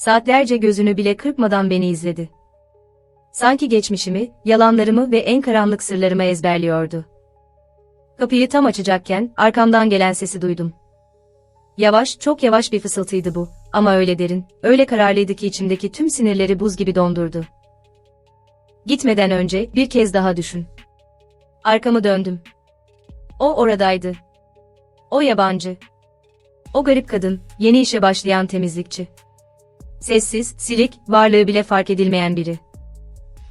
Saatlerce gözünü bile kırpmadan beni izledi. Sanki geçmişimi, yalanlarımı ve en karanlık sırlarımı ezberliyordu. Kapıyı tam açacakken arkamdan gelen sesi duydum. Yavaş, çok yavaş bir fısıltıydı bu ama öyle derin, öyle kararlıydı ki içimdeki tüm sinirleri buz gibi dondurdu. Gitmeden önce bir kez daha düşün. Arkamı döndüm. O oradaydı. O yabancı. O garip kadın, yeni işe başlayan temizlikçi. Sessiz, silik, varlığı bile fark edilmeyen biri.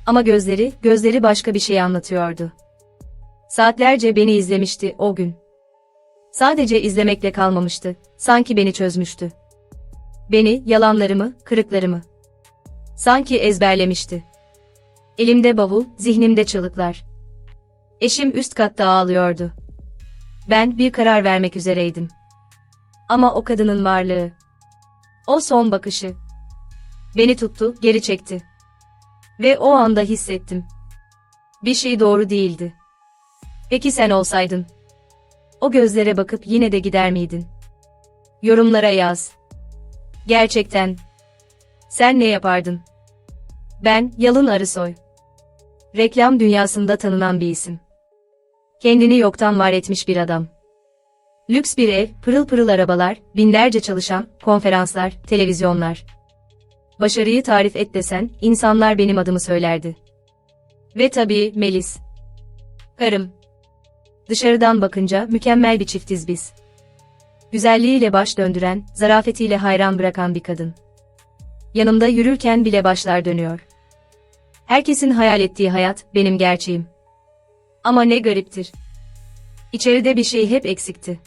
Ama gözleri, gözleri başka bir şey anlatıyordu. Saatlerce beni izlemişti o gün. Sadece izlemekle kalmamıştı, sanki beni çözmüştü. Beni, yalanlarımı, kırıklarımı. Sanki ezberlemişti. Elimde bavul, zihnimde çığlıklar. Eşim üst katta ağlıyordu. Ben bir karar vermek üzereydim. Ama o kadının varlığı. O son bakışı. Beni tuttu, geri çekti. Ve o anda hissettim. Bir şey doğru değildi. Peki sen olsaydın? O gözlere bakıp yine de gider miydin? Yorumlara yaz. Gerçekten. Sen ne yapardın? Ben, Yalın Arısoy. Reklam dünyasında tanınan bir isim. Kendini yoktan var etmiş bir adam. Lüks bir ev, pırıl pırıl arabalar, binlerce çalışan, konferanslar, televizyonlar. Başarıyı tarif et desen, insanlar benim adımı söylerdi. Ve tabii Melis. Karım. Dışarıdan bakınca mükemmel bir çiftiz biz. Güzelliğiyle baş döndüren, zarafetiyle hayran bırakan bir kadın. Yanımda yürürken bile başlar dönüyor. Herkesin hayal ettiği hayat, benim gerçeğim. Ama ne gariptir. İçeride bir şey hep eksikti.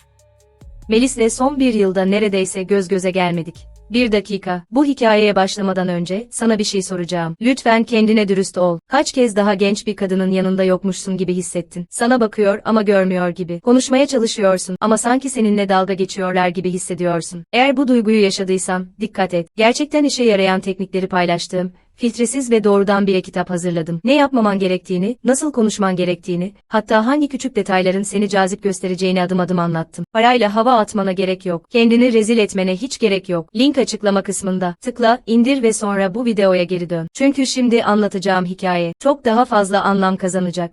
Melis'le son bir yılda neredeyse göz göze gelmedik. Bir dakika, bu hikayeye başlamadan önce sana bir şey soracağım. Lütfen kendine dürüst ol. Kaç kez daha genç bir kadının yanında yokmuşsun gibi hissettin. Sana bakıyor ama görmüyor gibi. Konuşmaya çalışıyorsun ama sanki seninle dalga geçiyorlar gibi hissediyorsun. Eğer bu duyguyu yaşadıysan, dikkat et. Gerçekten işe yarayan teknikleri paylaştığım, filtresiz ve doğrudan bir kitap hazırladım. Ne yapmaman gerektiğini, nasıl konuşman gerektiğini, hatta hangi küçük detayların seni cazip göstereceğini adım adım anlattım. Parayla hava atmana gerek yok. Kendini rezil etmene hiç gerek yok. Link açıklama kısmında. Tıkla, indir ve sonra bu videoya geri dön. Çünkü şimdi anlatacağım hikaye çok daha fazla anlam kazanacak.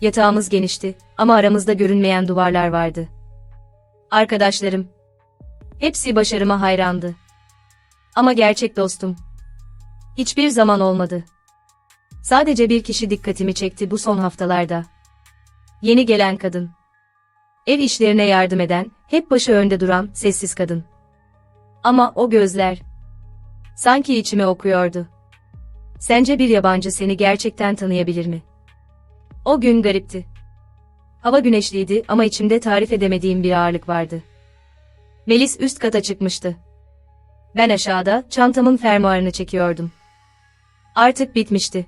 Yatağımız genişti ama aramızda görünmeyen duvarlar vardı. Arkadaşlarım. Hepsi başarıma hayrandı. Ama gerçek dostum, Hiçbir zaman olmadı. Sadece bir kişi dikkatimi çekti bu son haftalarda. Yeni gelen kadın. Ev işlerine yardım eden, hep başı önde duran, sessiz kadın. Ama o gözler. Sanki içime okuyordu. Sence bir yabancı seni gerçekten tanıyabilir mi? O gün garipti. Hava güneşliydi ama içimde tarif edemediğim bir ağırlık vardı. Melis üst kata çıkmıştı. Ben aşağıda, çantamın fermuarını çekiyordum. Artık bitmişti.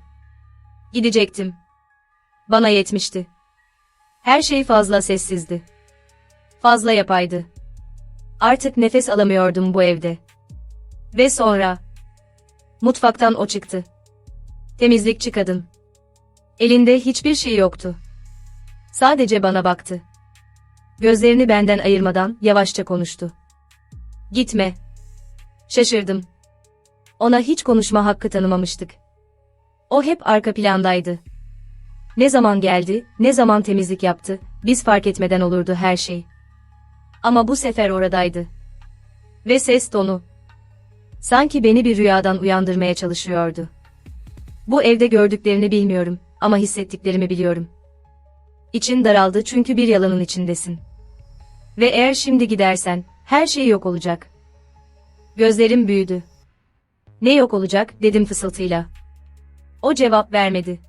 Gidecektim. Bana yetmişti. Her şey fazla sessizdi. Fazla yapaydı. Artık nefes alamıyordum bu evde. Ve sonra... Mutfaktan o çıktı. Temizlikçi kadın. Elinde hiçbir şey yoktu. Sadece bana baktı. Gözlerini benden ayırmadan yavaşça konuştu. Gitme. Şaşırdım. Ona hiç konuşma hakkı tanımamıştık. O hep arka plandaydı. Ne zaman geldi, ne zaman temizlik yaptı, biz fark etmeden olurdu her şey. Ama bu sefer oradaydı. Ve ses tonu. Sanki beni bir rüyadan uyandırmaya çalışıyordu. Bu evde gördüklerini bilmiyorum ama hissettiklerimi biliyorum. İçin daraldı çünkü bir yalanın içindesin. Ve eğer şimdi gidersen, her şey yok olacak. Gözlerim büyüdü. Ne yok olacak, dedim fısıltıyla. O cevap vermedi.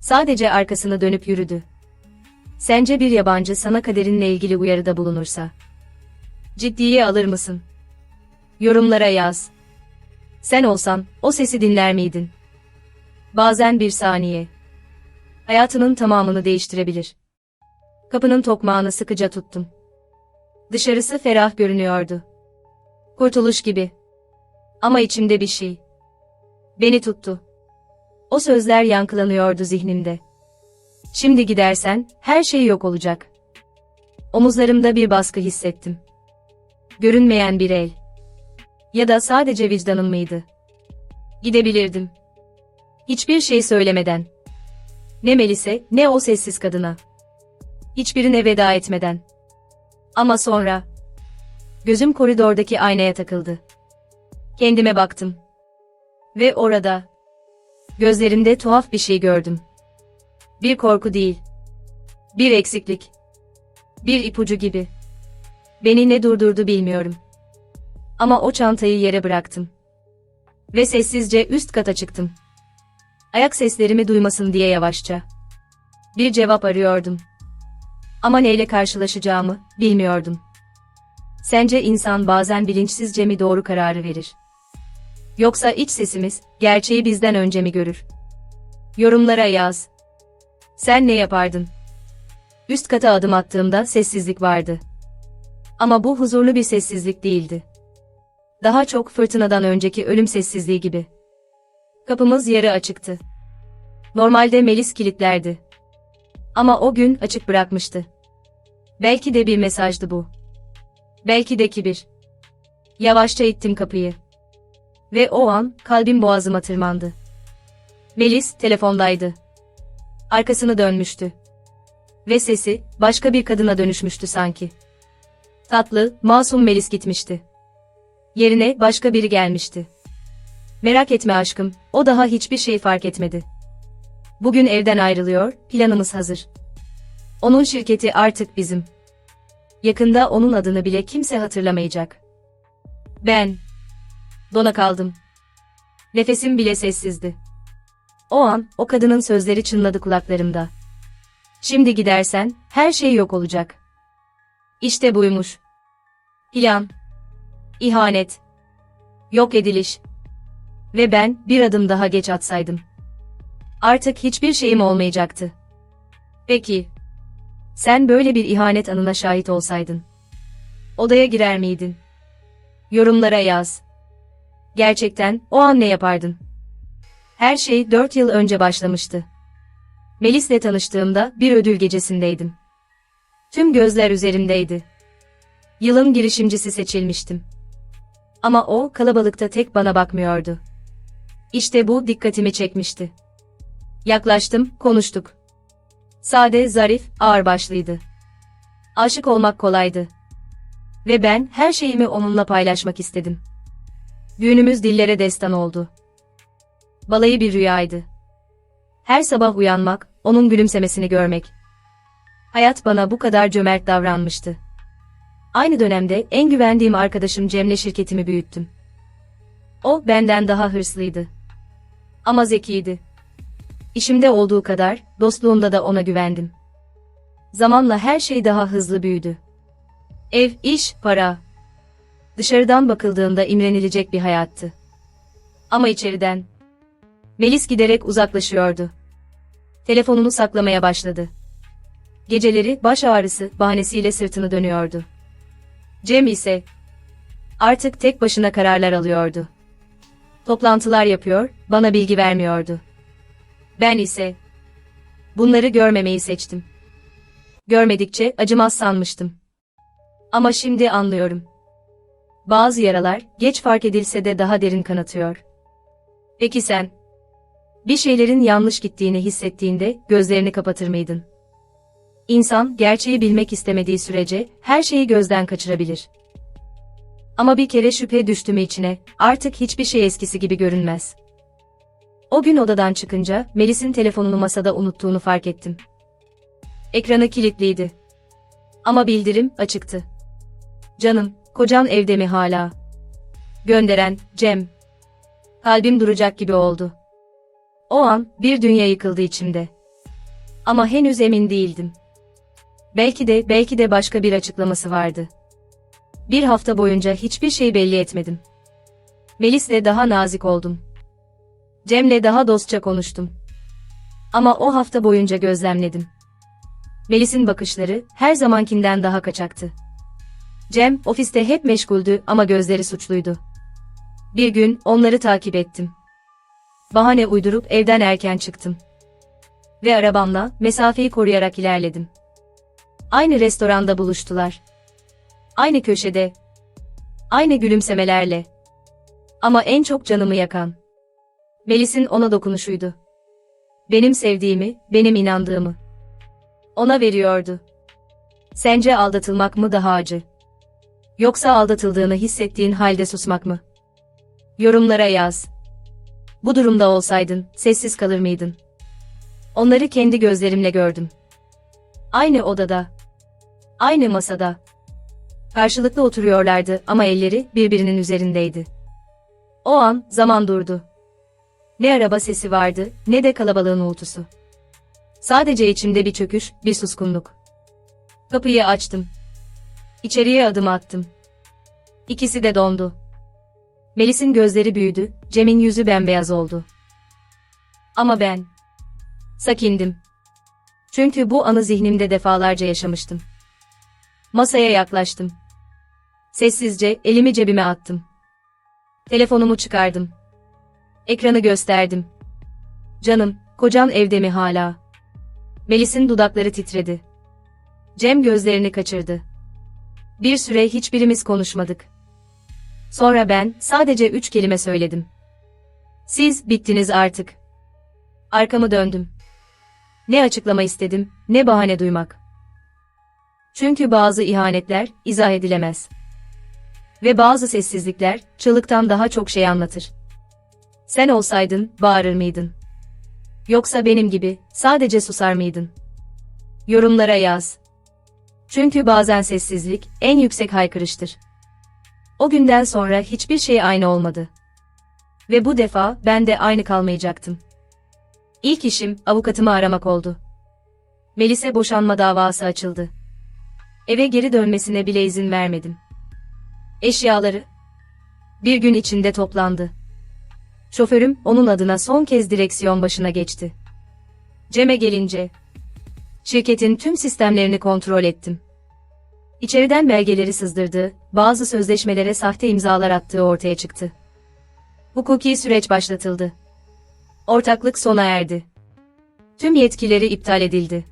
Sadece arkasını dönüp yürüdü. Sence bir yabancı sana kaderinle ilgili uyarıda bulunursa? Ciddiye alır mısın? Yorumlara yaz. Sen olsan, o sesi dinler miydin? Bazen bir saniye. Hayatının tamamını değiştirebilir. Kapının tokmağını sıkıca tuttum. Dışarısı ferah görünüyordu. Kurtuluş gibi. Ama içimde bir şey. Beni tuttu. O sözler yankılanıyordu zihnimde. Şimdi gidersen, her şey yok olacak. Omuzlarımda bir baskı hissettim. Görünmeyen bir el. Ya da sadece vicdanım mıydı? Gidebilirdim. Hiçbir şey söylemeden. Ne Melis'e, ne o sessiz kadına. Hiçbirine veda etmeden. Ama sonra... Gözüm koridordaki aynaya takıldı. Kendime baktım. Ve orada... Gözlerimde tuhaf bir şey gördüm. Bir korku değil. Bir eksiklik. Bir ipucu gibi. Beni ne durdurdu bilmiyorum. Ama o çantayı yere bıraktım. Ve sessizce üst kata çıktım. Ayak seslerimi duymasın diye yavaşça. Bir cevap arıyordum. Ama neyle karşılaşacağımı bilmiyordum. Sence insan bazen bilinçsizce mi doğru kararı verir? Yoksa iç sesimiz gerçeği bizden önce mi görür? Yorumlara yaz. Sen ne yapardın? Üst kata adım attığımda sessizlik vardı. Ama bu huzurlu bir sessizlik değildi. Daha çok fırtınadan önceki ölüm sessizliği gibi. Kapımız yarı açıktı. Normalde Melis kilitlerdi. Ama o gün açık bırakmıştı. Belki de bir mesajdı bu. Belki de kibir. Yavaşça ittim kapıyı. Ve o an kalbim boğazıma tırmandı. Melis telefondaydı. Arkasını dönmüştü. Ve sesi başka bir kadına dönüşmüştü sanki. Tatlı, masum Melis gitmişti. Yerine başka biri gelmişti. Merak etme aşkım, o daha hiçbir şey fark etmedi. Bugün evden ayrılıyor, planımız hazır. Onun şirketi artık bizim. Yakında onun adını bile kimse hatırlamayacak. Ben. Dona kaldım. Nefesim bile sessizdi. O an, o kadının sözleri çınladı kulaklarımda. Şimdi gidersen, her şey yok olacak. İşte buymuş. Plan. İhanet. Yok ediliş. Ve ben, bir adım daha geç atsaydım. Artık hiçbir şeyim olmayacaktı. Peki. Sen böyle bir ihanet anına şahit olsaydın. Odaya girer miydin? Yorumlara yaz. Gerçekten o an ne yapardın? Her şey dört yıl önce başlamıştı. Melis'le tanıştığımda bir ödül gecesindeydim. Tüm gözler üzerimdeydi. Yılın girişimcisi seçilmiştim. Ama o kalabalıkta tek bana bakmıyordu. İşte bu dikkatimi çekmişti. Yaklaştım, konuştuk. Sade, zarif, ağırbaşlıydı. Aşık olmak kolaydı. Ve ben her şeyimi onunla paylaşmak istedim. Düğünümüz dillere destan oldu. Balayı bir rüyaydı. Her sabah uyanmak, onun gülümsemesini görmek. Hayat bana bu kadar cömert davranmıştı. Aynı dönemde en güvendiğim arkadaşım Cem'le şirketimi büyüttüm. O benden daha hırslıydı. Ama zekiydi. İşimde olduğu kadar, dostluğunda da ona güvendim. Zamanla her şey daha hızlı büyüdü. Ev, iş, para. Dışarıdan bakıldığında imrenilecek bir hayattı. Ama içeriden. Melis giderek uzaklaşıyordu. Telefonunu saklamaya başladı. Geceleri baş ağrısı bahanesiyle sırtını dönüyordu. Cem ise artık tek başına kararlar alıyordu. Toplantılar yapıyor, bana bilgi vermiyordu. Ben ise bunları görmemeyi seçtim. Görmedikçe acımaz sanmıştım. Ama şimdi anlıyorum. Bazı yaralar geç fark edilse de daha derin kanatıyor. Peki sen bir şeylerin yanlış gittiğini hissettiğinde gözlerini kapatır mıydın? İnsan gerçeği bilmek istemediği sürece her şeyi gözden kaçırabilir. Ama bir kere şüphe düştü mü içine, artık hiçbir şey eskisi gibi görünmez. O gün odadan çıkınca Melis'in telefonunu masada unuttuğunu fark ettim. Ekranı kilitliydi. Ama bildirim açıktı. Canım, kocan evde mi hala? Gönderen, Cem. Kalbim duracak gibi oldu. O an bir dünya yıkıldı içimde. Ama henüz emin değildim. Belki de belki de başka bir açıklaması vardı. Bir hafta boyunca hiçbir şey belli etmedim. Melis'le daha nazik oldum. Cem'le daha dostça konuştum. Ama o hafta boyunca gözlemledim. Melis'in bakışları her zamankinden daha kaçaktı. Cem ofiste hep meşguldü ama gözleri suçluydu. Bir gün onları takip ettim. Bahane uydurup evden erken çıktım. Ve arabamla mesafeyi koruyarak ilerledim. Aynı restoranda buluştular. Aynı köşede. Aynı gülümsemelerle. Ama en çok canımı yakan. Melis'in ona dokunuşuydu. Benim sevdiğimi, benim inandığımı. Ona veriyordu. Sence aldatılmak mı daha acı? Yoksa aldatıldığını hissettiğin halde susmak mı? Yorumlara yaz. Bu durumda olsaydın, sessiz kalır mıydın? Onları kendi gözlerimle gördüm. Aynı odada. Aynı masada. Karşılıklı oturuyorlardı ama elleri birbirinin üzerindeydi. O an zaman durdu. Ne araba sesi vardı, ne de kalabalığın uğultusu. Sadece içimde bir çöküş, bir suskunluk. Kapıyı açtım. İçeriye adım attım. İkisi de dondu. Melis'in gözleri büyüdü, Cem'in yüzü bembeyaz oldu. Ama ben sakindim. Çünkü bu anı zihnimde defalarca yaşamıştım. Masaya yaklaştım. Sessizce elimi cebime attım. Telefonumu çıkardım. Ekranı gösterdim. Canım, kocan evde mi hala? Melis'in dudakları titredi. Cem gözlerini kaçırdı. Bir süre hiçbirimiz konuşmadık. Sonra ben sadece üç kelime söyledim. Siz bittiniz artık. Arkamı döndüm. Ne açıklama istedim, ne bahane duymak. Çünkü bazı ihanetler izah edilemez. Ve bazı sessizlikler çığlıktan daha çok şey anlatır. Sen olsaydın bağırır mıydın? Yoksa benim gibi sadece susar mıydın? Yorumlara yaz. Çünkü bazen sessizlik en yüksek haykırıştır. O günden sonra hiçbir şey aynı olmadı. Ve bu defa ben de aynı kalmayacaktım. İlk işim avukatımı aramak oldu. Melis'e boşanma davası açıldı. Eve geri dönmesine bile izin vermedim. Eşyaları bir gün içinde toplandı. Şoförüm onun adına son kez direksiyon başına geçti. Cem'e gelince şirketin tüm sistemlerini kontrol ettim. İçeriden belgeleri sızdırdığı, bazı sözleşmelere sahte imzalar attığı ortaya çıktı. Hukuki süreç başlatıldı. Ortaklık sona erdi. Tüm yetkileri iptal edildi.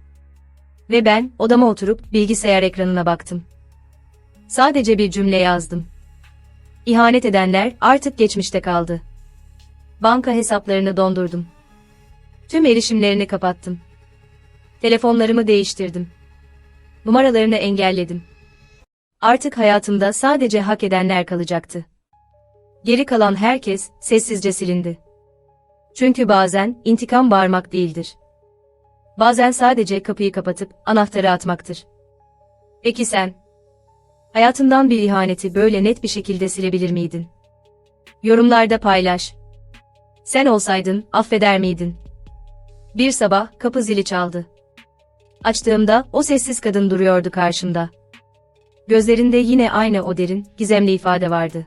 Ve ben odama oturup bilgisayar ekranına baktım. Sadece bir cümle yazdım. İhanet edenler artık geçmişte kaldı. Banka hesaplarını dondurdum. Tüm erişimlerini kapattım. Telefonlarımı değiştirdim. Numaralarını engelledim. Artık hayatımda sadece hak edenler kalacaktı. Geri kalan herkes sessizce silindi. Çünkü bazen intikam bağırmak değildir. Bazen sadece kapıyı kapatıp anahtarı atmaktır. Peki sen? Hayatından bir ihaneti böyle net bir şekilde silebilir miydin? Yorumlarda paylaş. Sen olsaydın affeder miydin? Bir sabah kapı zili çaldı. Açtığımda o sessiz kadın duruyordu karşımda. Gözlerinde yine aynı o derin, gizemli ifade vardı.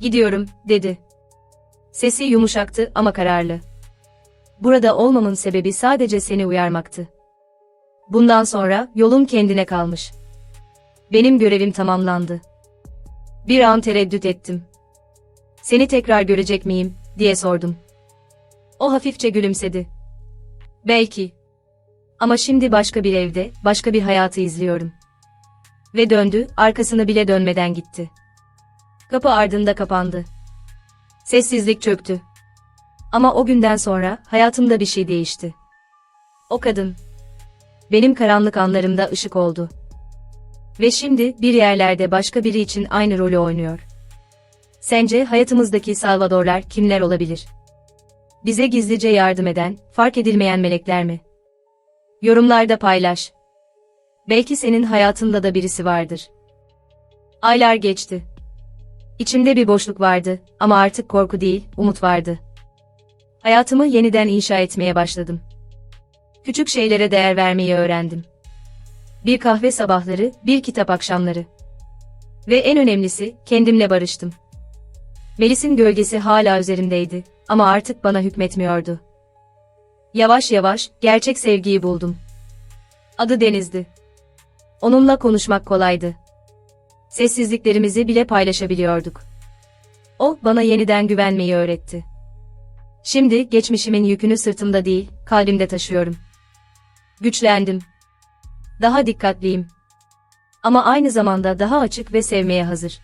Gidiyorum, dedi. Sesi yumuşaktı ama kararlı. Burada olmamın sebebi sadece seni uyarmaktı. Bundan sonra yolun kendine kalmış. Benim görevim tamamlandı. Bir an tereddüt ettim. Seni tekrar görecek miyim, diye sordum. O hafifçe gülümsedi. Belki. Ama şimdi başka bir evde, başka bir hayatı izliyorum. Ve döndü, arkasını bile dönmeden gitti. Kapı ardında kapandı. Sessizlik çöktü. Ama o günden sonra hayatımda bir şey değişti. O kadın. Benim karanlık anlarımda ışık oldu. Ve şimdi bir yerlerde başka biri için aynı rolü oynuyor. Sence hayatımızdaki Salvadorlar kimler olabilir? Bize gizlice yardım eden, fark edilmeyen melekler mi? Yorumlarda paylaş. Belki senin hayatında da birisi vardır. Aylar geçti. İçimde bir boşluk vardı ama artık korku değil, umut vardı. Hayatımı yeniden inşa etmeye başladım. Küçük şeylere değer vermeyi öğrendim. Bir kahve sabahları, bir kitap akşamları. Ve en önemlisi, kendimle barıştım. Melis'in gölgesi hala üzerimdeydi ama artık bana hükmetmiyordu. Yavaş yavaş gerçek sevgiyi buldum. Adı Deniz'di. Onunla konuşmak kolaydı. Sessizliklerimizi bile paylaşabiliyorduk. O bana yeniden güvenmeyi öğretti. Şimdi geçmişimin yükünü sırtımda değil, kalbimde taşıyorum. Güçlendim. Daha dikkatliyim. Ama aynı zamanda daha açık ve sevmeye hazır.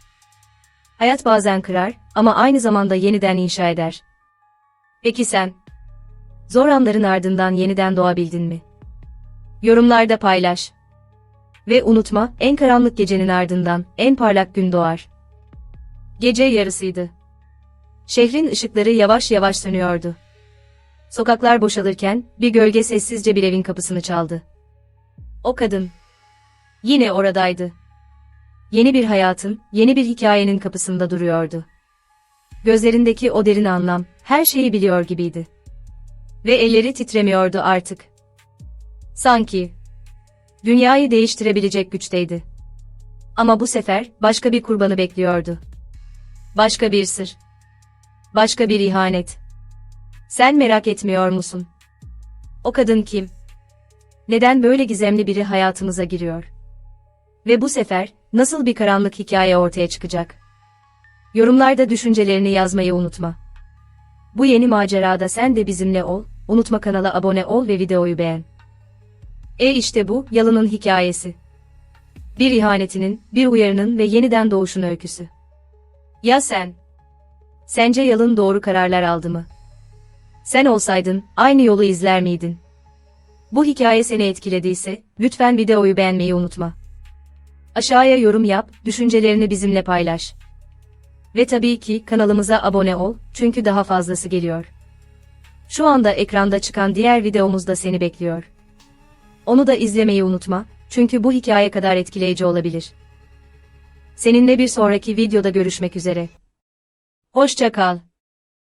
Hayat bazen kırar ama aynı zamanda yeniden inşa eder. Peki sen? Zor anların ardından yeniden doğabildin mi? Yorumlarda paylaş. Ve unutma, en karanlık gecenin ardından en parlak gün doğar. Gece yarısıydı. Şehrin ışıkları yavaş yavaş sönüyordu. Sokaklar boşalırken bir gölge sessizce bir evin kapısını çaldı. O kadın yine oradaydı. Yeni bir hayatın, yeni bir hikayenin kapısında duruyordu. Gözlerindeki o derin anlam her şeyi biliyor gibiydi. Ve elleri titremiyordu artık. Sanki dünyayı değiştirebilecek güçteydi. Ama bu sefer başka bir kurbanı bekliyordu. Başka bir sır. Başka bir ihanet. Sen merak etmiyor musun? O kadın kim? Neden böyle gizemli biri hayatımıza giriyor? Ve bu sefer nasıl bir karanlık hikaye ortaya çıkacak? Yorumlarda düşüncelerini yazmayı unutma. Bu yeni macerada sen de bizimle ol, unutma kanala abone ol ve videoyu beğen. E işte bu, Yalın'ın hikayesi. Bir ihanetinin, bir uyarının ve yeniden doğuşun öyküsü. Ya sen? Sence Yalın doğru kararlar aldı mı? Sen olsaydın, aynı yolu izler miydin? Bu hikaye seni etkilediyse, lütfen videoyu beğenmeyi unutma. Aşağıya yorum yap, düşüncelerini bizimle paylaş. Ve tabii ki kanalımıza abone ol, çünkü daha fazlası geliyor. Şu anda ekranda çıkan diğer videomuz da seni bekliyor. Onu da izlemeyi unutma, çünkü bu hikaye kadar etkileyici olabilir. Seninle bir sonraki videoda görüşmek üzere. Hoşça kal.